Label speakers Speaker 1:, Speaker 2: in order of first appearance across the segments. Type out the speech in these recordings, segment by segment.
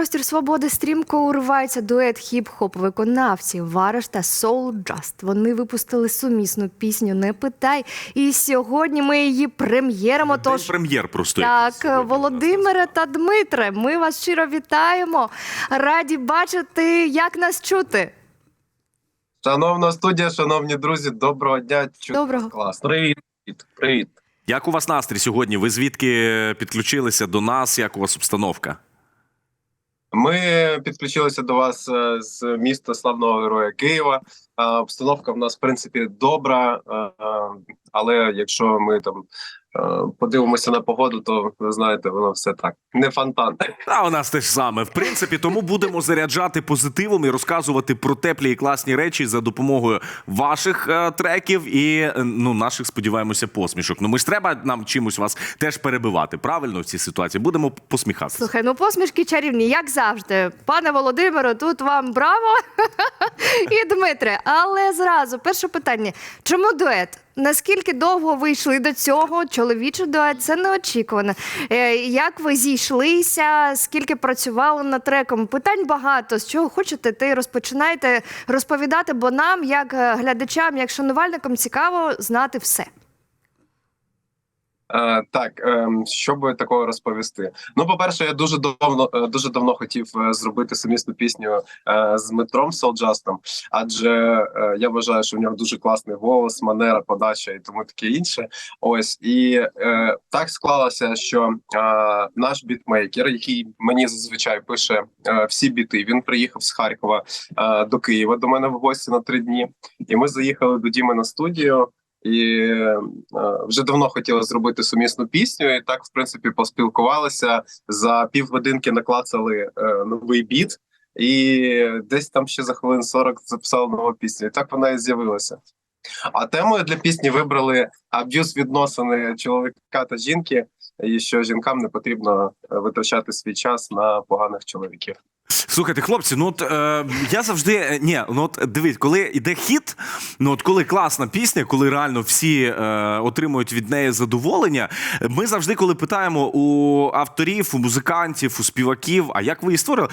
Speaker 1: простір свободи стрімко уривається дует хіп-хоп виконавців Вариш та Soul Just. Вони випустили сумісну пісню Не питай. І сьогодні ми її прем'єримо. Тож
Speaker 2: прем'єр просто.
Speaker 1: так,
Speaker 2: сьогодні.
Speaker 1: Володимире та Дмитре, ми вас щиро вітаємо. Раді бачити, як нас чути.
Speaker 3: Шановна студія, шановні друзі, доброго дня.
Speaker 1: Доброго.
Speaker 3: класно.
Speaker 4: Привіт, привіт.
Speaker 2: Як у вас настрій сьогодні? Ви звідки підключилися до нас? Як у вас обстановка?
Speaker 3: Ми підключилися до вас е, з міста славного героя Києва. Е, Обстановка в нас, в принципі, добра. е, Але якщо ми там подивимося на погоду, то ви знаєте, воно все так. Не фонтан.
Speaker 2: А у нас те ж саме. В принципі, тому будемо заряджати позитивом і розказувати про теплі і класні речі за допомогою ваших е, треків і е, ну наших, сподіваємося, посмішок. Ну ми ж треба нам чимось вас теж перебивати. Правильно в цій ситуації будемо посміхатися.
Speaker 1: Слухай, ну посмішки чарівні, як завжди. Пане Володимире, тут вам браво і Дмитре. Але зразу перше питання: чому дует? Наскільки довго ви йшли до цього? Чоловічий дует це неочікувано. Е, Як ви зійшлися? Скільки працювали над треком? Питань багато. З чого хочете, ти розпочинаєте розповідати, бо нам, як е, глядачам, як шанувальникам, цікаво знати все.
Speaker 3: Е, Так, ем, що би такого розповісти? Ну, по-перше, я дуже давно е, дуже давно хотів е, зробити сумісну пісню з Дмитром Солджастом, адже я вважаю, що в нього дуже класний голос, манера, подача і тому таке інше. Ось і так склалося, що наш бітмейкер, який мені зазвичай пише всі біти, він приїхав з Харкова до Києва до мене в гості на три дні, і ми заїхали до Діми на студію. І е, вже давно хотіли зробити сумісну пісню, і так, в принципі, поспілкувалися за півгодинки, наклацали е, новий біт, і десь там ще за хвилин 40 записали нову пісню. І так вона і з'явилася. А темою для пісні вибрали аб'юз відносини чоловіка та жінки, і що жінкам не потрібно е, витрачати свій час на поганих чоловіків.
Speaker 2: Слухайте, хлопці, ну от е, я завжди е, ні, ну от дивись, коли йде хіт, ну от коли класна пісня, коли реально всі е, отримують від неї задоволення. Ми завжди, коли питаємо у авторів, у музикантів, у співаків, а як ви її створили?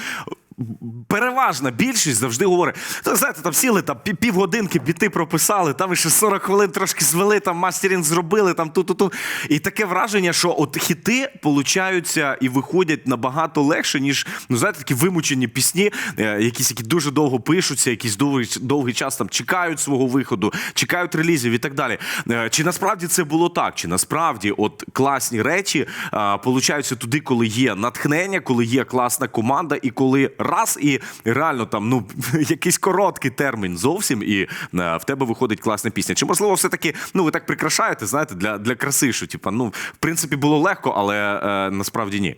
Speaker 2: Переважна більшість завжди говорить: «Та, знаєте, там сіли там півгодинки біти прописали, там ще 40 хвилин трошки звели, там мастерінг зробили, там ту-ту-ту. І таке враження, що от хіти получаються і виходять набагато легше, ніж ну знаєте, такі вимучені пісні, е, якісь які дуже довго пишуться, якийсь довгий, довгий час там чекають свого виходу, чекають релізів і так далі. Е, Чи насправді це було так? Чи насправді от класні речі а, получаються туди, коли є натхнення, коли є класна команда, і коли раз і реально там ну якийсь короткий термін зовсім, і е, в тебе виходить класна пісня. Чи можливо, все таки ну ви так прикрашаєте, знаєте, для, для краси, що типа, ну в принципі було легко, але е, насправді ні.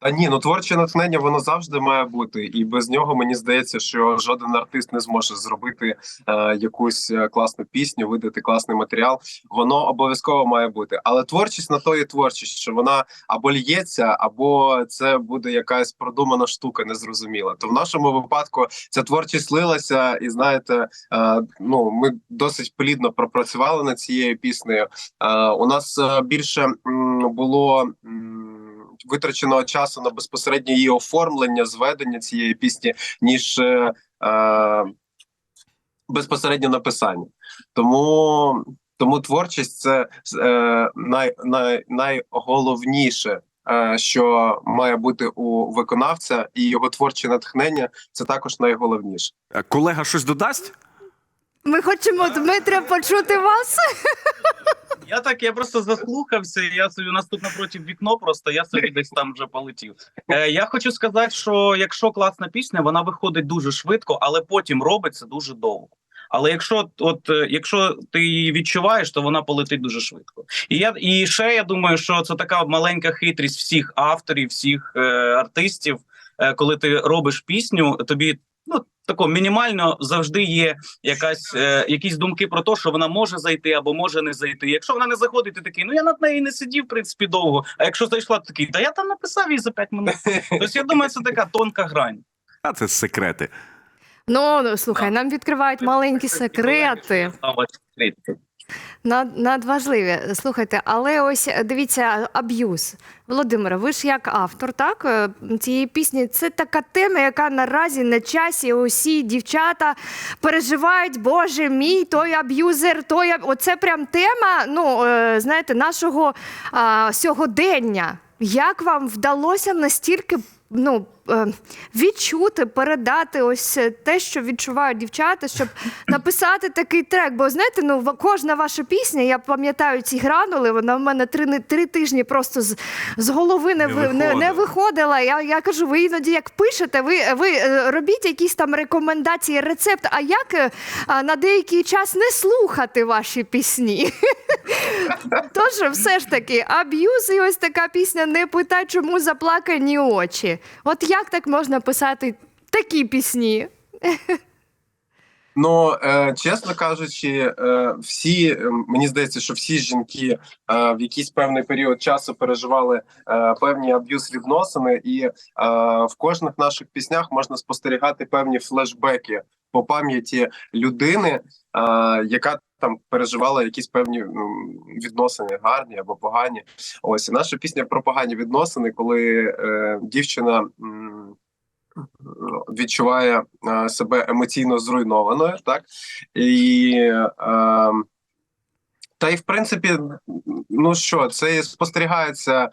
Speaker 3: Та ні, ну творче натхнення воно завжди має бути, і без нього мені здається, що жоден артист не зможе зробити е, якусь е, класну пісню, видати класний матеріал. Воно обов'язково має бути. Але творчість на то є творчість, що вона або лється, або це буде якась продумана штука, незрозуміла. То в нашому випадку ця творчість лилася, і знаєте, е, ну ми досить плідно пропрацювали над цією піснею. Е, у нас е, більше м, було. м, витраченого часу на безпосереднє її оформлення, зведення цієї пісні, ніж е, е, безпосередньо написання. Тому, тому творчість це е, най, най, найголовніше. е, Що має бути у виконавця, і його творче натхнення це також найголовніше.
Speaker 2: Колега щось додасть?
Speaker 1: Ми хочемо, Дмитре, почути вас.
Speaker 4: Я так, я просто заслухався. Я собі у нас тут напроти вікно, просто я собі десь там вже полетів. Е, я хочу сказати, що якщо класна пісня, вона виходить дуже швидко, але потім робиться дуже довго. Але якщо от е, якщо ти її відчуваєш, то вона полетить дуже швидко. І я і ще я думаю, що це така маленька хитрість всіх авторів, всіх е, артистів. Е, коли ти робиш пісню, тобі ну тако мінімально завжди є якась е, якісь думки про те, що вона може зайти або може не зайти. Якщо вона не заходить, ти такий, ну я над нею не сидів, в принципі, довго. А якщо зайшла, то такий, та я там написав її за 5 минут. Тобто я думаю, це така тонка грань.
Speaker 2: А це секрети.
Speaker 1: Ну, ну, слухай, нам відкривають маленькі секрети. Над, надважливі. Слухайте, але ось е, дивіться, аб'юз. Володимире, ви ж як автор, так? е, Цієї пісні це така тема, яка наразі на часі усі дівчата переживають, Боже мій, той аб'юзер, той аб- оце прям тема, ну, е, знаєте, нашого а, сьогодення. Як вам вдалося настільки ну, відчути, передати ось е, те, що відчувають дівчата, щоб написати такий трек? Бо знаєте, ну кожна ваша пісня, я пам'ятаю ці гранули, вона в мене три, три тижні просто з, з голови не,
Speaker 2: Не
Speaker 1: ви- не, не
Speaker 2: виходила.
Speaker 1: Я, я кажу, ви іноді як пишете, ви, ви е, робіть якісь там рекомендації, рецепт. А як е, на деякий час не слухати ваші пісні? Тож, все ж таки, аб'юз і ось така пісня не питай, чому заплакані очі. От як так можна писати такі пісні?
Speaker 3: Ну е, чесно кажучи, е, всі мені здається, що всі жінки е, в якийсь певний період часу переживали певні аб'юз відносини, і в кожних наших піснях можна спостерігати певні флешбеки по пам'яті людини, а, яка там переживала якісь певні відносини, гарні або погані. Ось і наша пісня про погані відносини, коли е, дівчина. м, відчуває е, себе емоційно зруйнованою, так і е, та й в принципі, ну що, це і спостерігається е,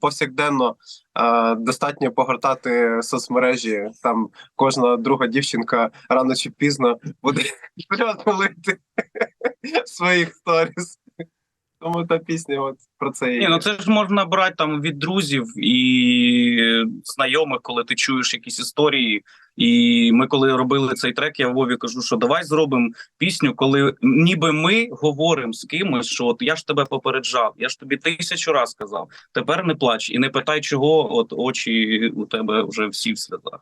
Speaker 3: повсякденно. Е, достатньо погортати соцмережі. Там кожна друга дівчинка рано чи пізно буде лити своїх сторіс. Тому та пісня, от про це і
Speaker 4: Ні, ну це ж можна брати там від друзів і знайомих, коли ти чуєш якісь історії. І ми, коли робили цей трек, я Вові кажу, що давай зробимо пісню, коли ніби ми говоримо з кимось, що от я ж тебе попереджав, я ж тобі тисячу раз казав. Тепер не плач і не питай, чого от очі у тебе вже всі в сльозах.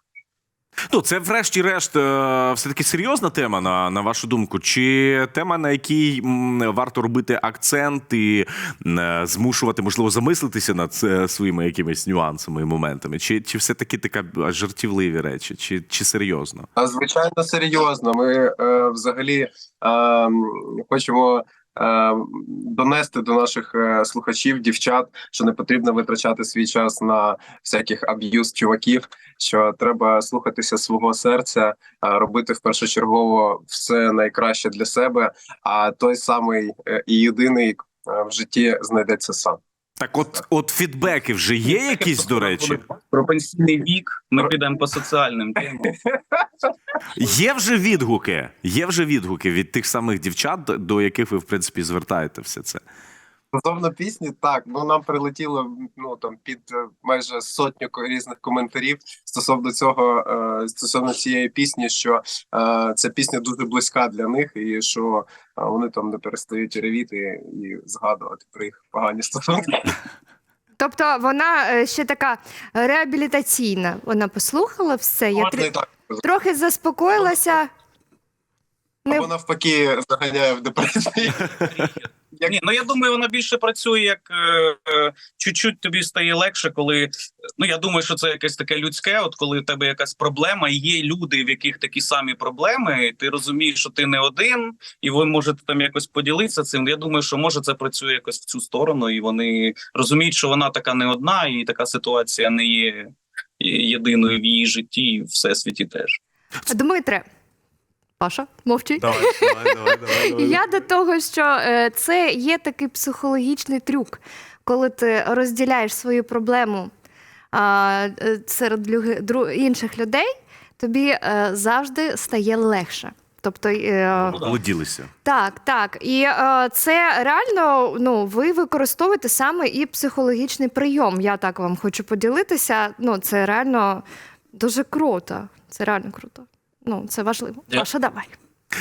Speaker 2: Ну, це, врешті-решт, е, все-таки серйозна тема, на, на вашу думку? Чи тема, на якій варто робити акцент і е, змушувати, можливо, замислитися над е, своїми якимись нюансами і моментами? Чи, чи все-таки така жартівливі речі, чи, чи серйозно?
Speaker 3: А, Звичайно, серйозно. Ми е, взагалі е, хочемо донести до наших е, слухачів, дівчат, що не потрібно витрачати свій час на всяких аб'юз чуваків, що треба слухатися свого серця, е, робити в першочергово все найкраще для себе. А той самий е, і єдиний е, в житті знайдеться сам.
Speaker 2: Так, от, от фідбеки вже є якісь, до речі?
Speaker 4: Про пенсійний вік ми підемо по соціальним темам.
Speaker 2: Є вже відгуки. Є вже відгуки від тих самих дівчат, до- яких ви, в принципі, звертаєте все це.
Speaker 3: Стосовно пісні, так ну нам прилетіло ну там під е, майже сотню різних коментарів стосовно цього, е, стосовно цієї пісні, що е, ця пісня дуже близька для них, і що вони там не перестають ревіти і згадувати про їх погані стосунки.
Speaker 1: Тобто вона ще така реабілітаційна. Вона послухала все, я
Speaker 3: Можна
Speaker 1: тр-
Speaker 3: так
Speaker 1: трохи заспокоїлася. Не...
Speaker 3: або навпаки заганяє в депресію. Як-
Speaker 4: Ні, ну я думаю, вона більше працює як е, е, чуть-чуть тобі стає легше, коли ну я думаю, що це якесь таке людське. От коли в тебе якась проблема, і є люди, в яких такі самі проблеми, і ти розумієш, що ти не один, і ви можете там якось поділитися цим. Я думаю, що може це працює якось в цю сторону, і вони розуміють, що вона така не одна, і така ситуація не є єдиною в її житті, і в всесвіті теж.
Speaker 1: Дмитре, Паша, мовчи.
Speaker 2: Давай, давай, давай, давай.
Speaker 1: Я до того, що е, це є такий психологічний трюк, коли ти розділяєш свою проблему е, серед інших людей, тобі е, завжди стає легше. Тобто,
Speaker 4: Ну, да.
Speaker 2: Володілися.
Speaker 1: так, так. І е, це реально ну, ви використовуєте саме і психологічний прийом. Я так вам хочу поділитися. Ну, це реально дуже круто. Це реально круто. Ну, це важливо. Паша, давай.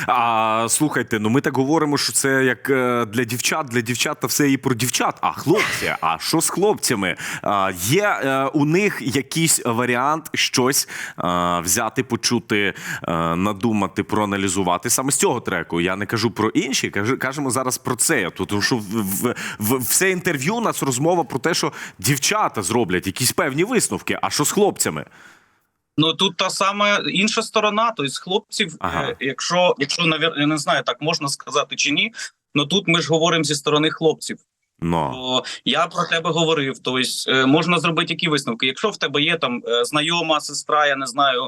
Speaker 2: А слухайте, ну ми так говоримо, що це як е, для дівчат, для дівчат та все і про дівчат. А хлопці, а що з хлопцями? А, є е, у них якийсь варіант щось е, взяти, почути, е, надумати, проаналізувати саме з цього треку. Я не кажу про інші, кажу, кажемо зараз про це. Тому що в, в, в все інтерв'ю у нас розмова про те, що дівчата зроблять якісь певні висновки. А що з хлопцями?
Speaker 4: Ну тут та сама інша сторона. Тобто хлопців,
Speaker 2: Ага.
Speaker 4: е, якщо якщо навір- я не знаю, так можна сказати чи ні. Ну тут ми ж говоримо зі сторони хлопців.
Speaker 2: Ну.
Speaker 4: То я про тебе говорив. Тобто можна зробити які висновки. Якщо в тебе є там е, знайома сестра, я не знаю,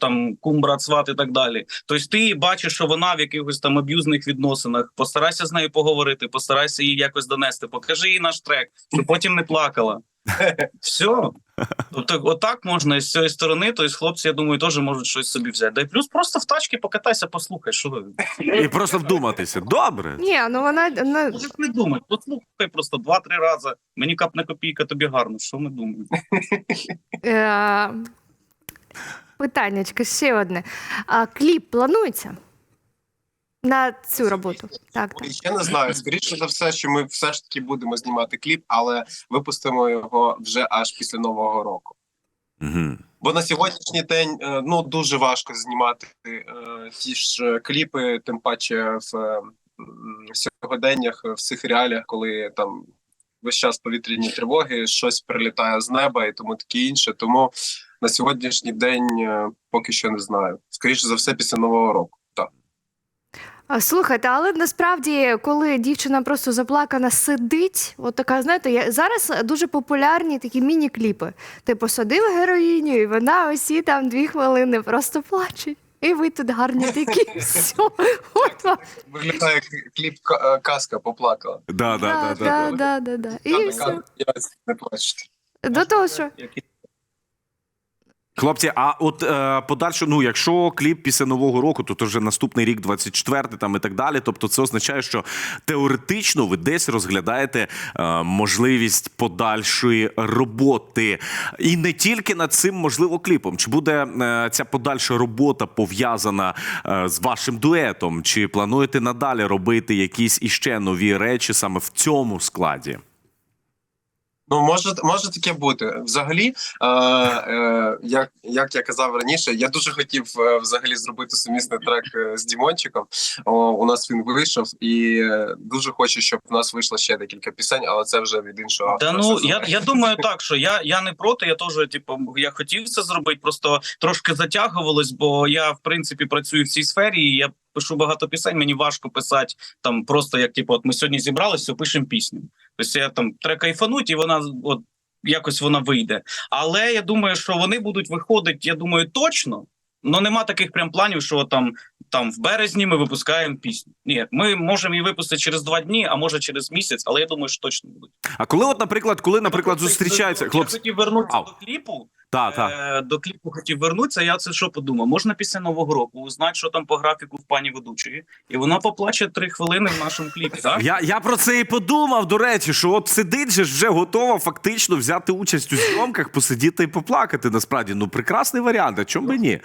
Speaker 4: там кум, брат, сват і так далі. Тобто ти бачиш, що вона в якихось там аб'юзних відносинах. Постарайся з нею поговорити, постарайся її якось донести. Покажи їй наш трек, щоб потім не плакала. Все. Тобто, отак можна і з цієї сторони. то Тобто, хлопці, я думаю, теж можуть щось собі взяти. Да й плюс просто в тачки покатайся, послухай, що ви.
Speaker 2: І просто вдуматися. Добре.
Speaker 1: Ні, ну вона ну,
Speaker 4: Можеш не думай, послухай просто два-три рази. Мені капне копійка, тобі гарно. Що ми думаємо?
Speaker 1: е, питаннячко ще одне. А кліп планується на цю роботу? Так, так.
Speaker 3: Я не знаю. Скоріше за все, що ми все ж таки будемо знімати кліп, але випустимо його вже аж після нового року.
Speaker 2: Угу.
Speaker 3: Бо на сьогоднішній день е, ну дуже важко знімати е, ті ж кліпи, тим паче в е, сьогоденнях, в цих реаліях, коли там весь час повітряні тривоги, щось прилітає з неба і тому таке інше. Тому на сьогоднішній день е, поки що не знаю. Скоріше за все, після нового року.
Speaker 1: Слухайте, але насправді, коли дівчина просто заплакана сидить, от така, знаєте, я, зараз дуже популярні такі міні-кліпи. Ти посадив героїню, і вона усі там дві хвилини просто плаче. І ви тут гарні такі. Все. От вам.
Speaker 3: Виглядає як кліп е, казка поплакала.
Speaker 2: Да, да, да, да,
Speaker 1: да,
Speaker 2: да.
Speaker 1: да, да, да. І все.
Speaker 3: я не плачете.
Speaker 1: До того, що
Speaker 2: Хлопці, а от е, подальше, ну якщо кліп після нового року, то, то вже наступний рік, 24 там і так далі. Тобто, це означає, що теоретично ви десь розглядаєте е, можливість подальшої роботи, і не тільки над цим можливо кліпом. Чи буде е, ця подальша робота пов'язана е, з вашим дуетом? Чи плануєте надалі робити якісь іще нові речі саме в цьому складі?
Speaker 3: Ну, може, може таке бути. Взагалі, е, е, як, як я казав раніше, я дуже хотів е, взагалі зробити сумісний трек е, з Дімончиком. О, у нас він вийшов, і е, дуже хочу, щоб у нас вийшло ще декілька пісень, але це вже від іншого.
Speaker 4: Та
Speaker 3: автора.
Speaker 4: ну я, я думаю так, що я, я не проти. Я теж, типу, я хотів це зробити, просто трошки затягувалось, бо я в принципі працюю в цій сфері. і Я пишу багато пісень. Мені важко писати там просто як типу, от ми сьогодні зібралися, пишемо пісню. Тобто я там треба кайфануть, і вона от якось вона вийде. Але я думаю, що вони будуть виходити, я думаю, точно. Ну нема таких прям планів, що там, там в березні ми випускаємо пісню. Ні, ми можемо її випустити через два дні, а може через місяць, але я думаю, що точно будуть.
Speaker 2: А коли, от, наприклад, коли, наприклад, зустрічаються
Speaker 4: Я
Speaker 2: хлопці,
Speaker 4: хотів вернутися до кліпу.
Speaker 2: Та, та.
Speaker 4: Е, до кліпу хотів вернутися. Я це що подумав? Можна після нового року узнати, що там по графіку в пані ведучої, і вона поплаче три хвилини в нашому кліпі. Так?
Speaker 2: Я, я про це і подумав, до речі, що от сидить же вже готова фактично взяти участь у зйомках, посидіти і поплакати. Насправді, ну прекрасний варіант, а чому би ні?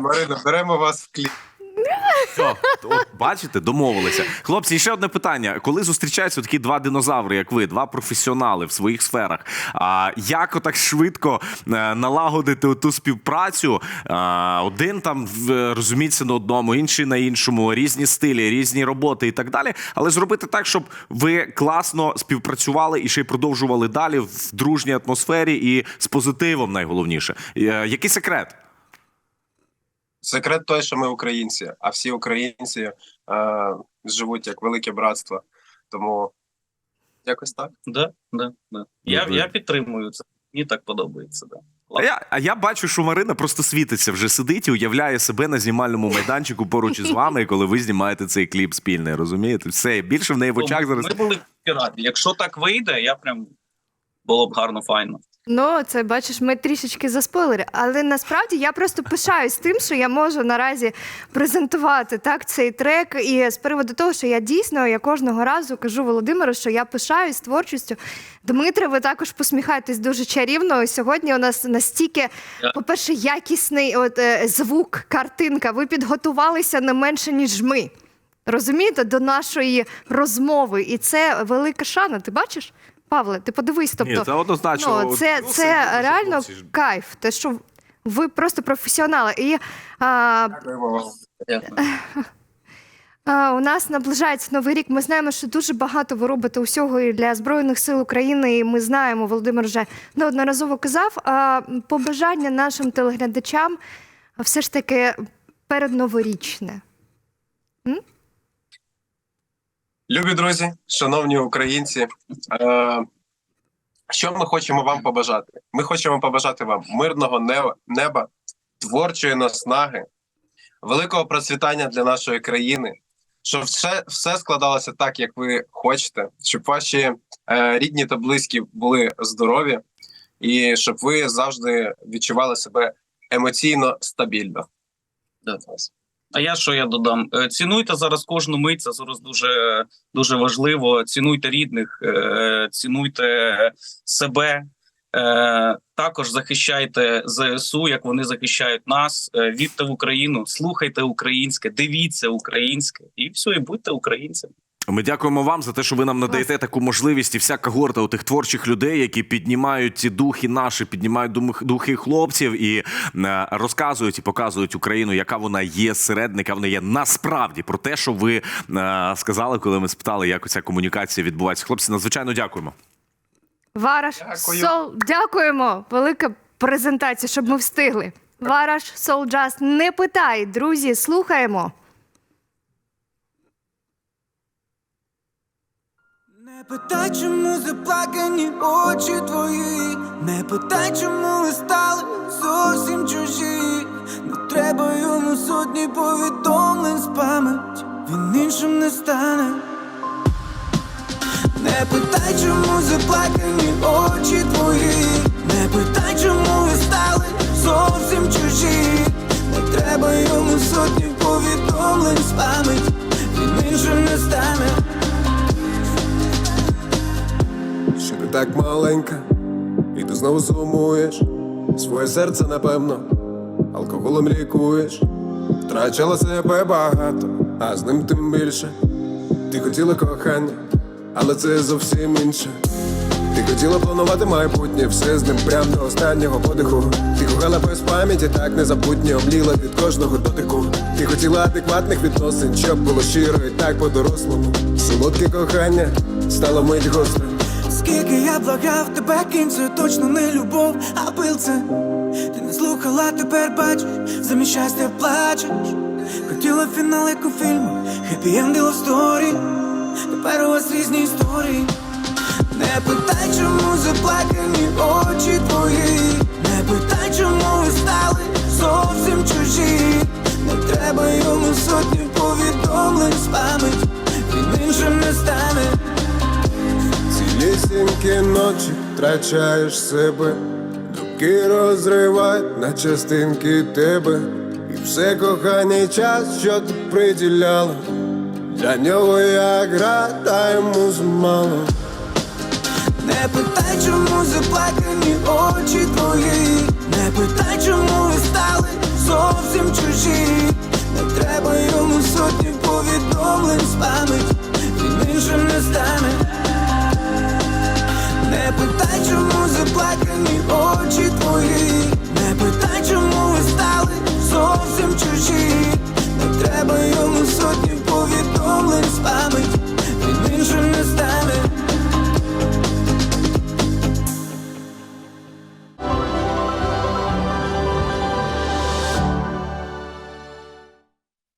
Speaker 3: Марина, беремо вас в кліп.
Speaker 2: Все, от, бачите, домовилися. Хлопці, ще одне питання. Коли зустрічаються такі два динозаври, як ви, два професіонали в своїх сферах, а як отак швидко е, налагодити ту співпрацю? А, один там в- розуміється на одному, інший на іншому, різні стилі, різні роботи і так далі. Але зробити так, щоб ви класно співпрацювали і ще й продовжували далі в дружній атмосфері і з позитивом, найголовніше. Е, Який секрет?
Speaker 3: Секрет той, що ми українці, а всі українці е, живуть як велике братство. Тому якось так.
Speaker 4: Да, да, да. Я, я підтримую це. Мені так подобається. Да.
Speaker 2: А я, а я бачу, що Марина просто світиться, вже сидить і уявляє себе на знімальному майданчику поруч із вами, коли ви знімаєте цей кліп спільний. Розумієте? Все більше в неї в очах зараз.
Speaker 4: Ми були раді. Якщо так вийде, я прям було б гарно, файно.
Speaker 1: Ну, це бачиш, ми трішечки заспойлери. Але насправді я просто пишаюсь тим, що я можу наразі презентувати так цей трек. І з приводу того, що я дійсно я кожного разу кажу Володимиру, що я пишаюсь творчістю. Дмитре, ви також посміхаєтесь дуже чарівно. І Сьогодні у нас настільки, по-перше, якісний от, е, звук, картинка. Ви підготувалися не менше, ніж ми. Розумієте, до нашої розмови. І це велика шана. Ти бачиш? Павле, ти подивись, тобто
Speaker 2: Ні, це однозначно.
Speaker 1: Ну, це,
Speaker 2: Ну,
Speaker 1: це
Speaker 2: сидіть,
Speaker 1: реально кайф. Те, що ви просто професіонали. І а. А, У нас наближається новий рік. Ми знаємо, що дуже багато ви робите усього і для збройних сил України. І ми знаємо, Володимир вже неодноразово казав. А побажання нашим телеглядачам все ж таки передноворічне.
Speaker 3: Любі друзі, шановні українці, е, що ми хочемо вам побажати? Ми хочемо побажати вам мирного неба, творчої наснаги, великого процвітання для нашої країни, щоб все, все складалося так, як ви хочете, щоб ваші е, рідні та близькі були здорові, і щоб ви завжди відчували себе емоційно стабільно. До вас.
Speaker 4: А я що я додам? Е, Цінуйте зараз кожну мить, це зараз дуже дуже важливо. Цінуйте рідних, е, цінуйте себе. Е, Також захищайте ЗСУ, як вони захищають нас. Вірте в Україну, слухайте українське, дивіться українське, і все, і будьте українцями.
Speaker 2: Ми дякуємо вам за те, що ви нам надаєте таку можливість і вся когорта у тих творчих людей, які піднімають ці духи наші, піднімають духи хлопців і е, розказують і показують Україну, яка вона є зсередини, яка вона є насправді про те, що ви е, сказали, коли ми спитали, як ця комунікація відбувається. Хлопці, надзвичайно дякуємо.
Speaker 1: Вараш,
Speaker 3: Дякую.
Speaker 1: Сол, дякуємо. Велика презентація, щоб ми встигли. Вараш, Just, не питай, друзі, слухаємо.
Speaker 5: Не питай, чому заплакані очі твої, не питай, чому ви стали зовсім чужі. Не треба йому сотні повідомлень з пам'ять, він іншим не стане. Не питай, чому заплакані очі твої, не питай, чому ви стали зовсім чужі. Не треба йому сотні повідомлень з пам'ять, він іншим не стане.
Speaker 6: Так маленька, і ти знову сумуєш своє серце, напевно, алкоголем лікуєш, втрачала себе багато, а з ним тим більше. Ти хотіла кохання, але це зовсім інше. Ти хотіла планувати майбутнє, все з ним прям до останнього подиху. Ти кохала без пам'яті, так незабутньо обліла від кожного дотику. Ти хотіла адекватних відносин, щоб було щиро і так по-дорослому. Солодке кохання стало мить гострим.
Speaker 5: Скільки я благав тебе, кінь це точно не любов, а пил це. Ти не слухала, тепер бачиш, замість щастя плачеш. Хотіла фінал, як у фільму, хеппі енд love story Тепер у вас різні історії. Не питай, чому заплакані очі твої. Не питай, чому ви стали зовсім чужі. Не треба йому сотні повідомлень з пам'ять
Speaker 6: Тільки ночі втрачаєш себе, Думки розривають на частинки тебе, і все коханий час, що ти приділяла, для нього я гра, та йому змало.
Speaker 5: Не питай, чому заплакані очі твої, не питай, чому ви стали зовсім чужі, не треба йому сотні повідомлень з пам'ять, він іншим не стане. Питай, чому заплакані очі твої, не питай, чому ви стали зовсім чужі, не треба йому сотні повідомлень з пам'яті.